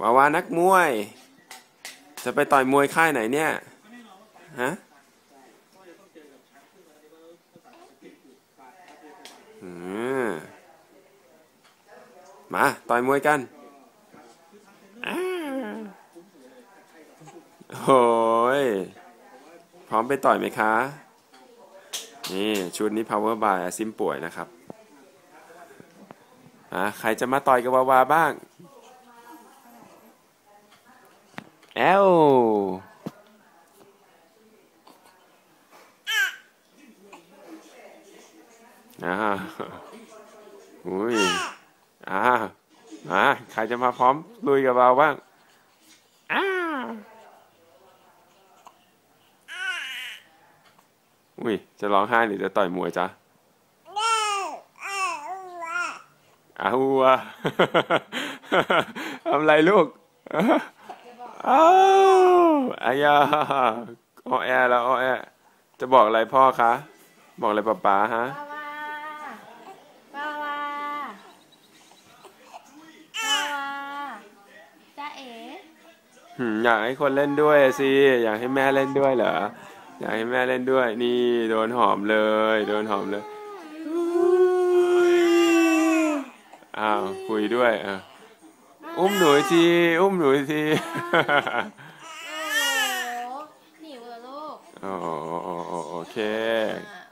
วาวานักมวย จะไปต่อยมวยค่ายไหนเนี่ย ฮะมา ต่อยมวยกันโอ้ย พร้อมไปต่อยไหมคะ นี่ ชุดนี้ power by ซิมป่วยนะครับอะใครจะมาต่อยกับวาวาบ้าง แอลอ่าอุ้ยอ่าอ่าใครจะมาพร้อมลุยกับเราบ้างอ้าอุ้ย จะร้องไห้หรือจะต่อยมวยจ๊ะอ้าววะทำไรลูก อ้าวอายาอ้อแอแล้วอ้อแอจะบอกอะไรพ่อคะ บอกอะไรป๊าป๊าฮะวาวาวาวาวาวาจ้าเอ๋หืมอยากให้คนเล่นด้วยสิอยากให้แม่เล่นด้วยเหรออยากให้แม่เล่นด้วย นี่โดนหอมเลย โดนหอมเลยอ้าวคุยด้วยอะ อุ้มหนูทีอุ้มหนูทีโอ้โหหิวเหรอลูกโอ้โอโอโอเคอ่า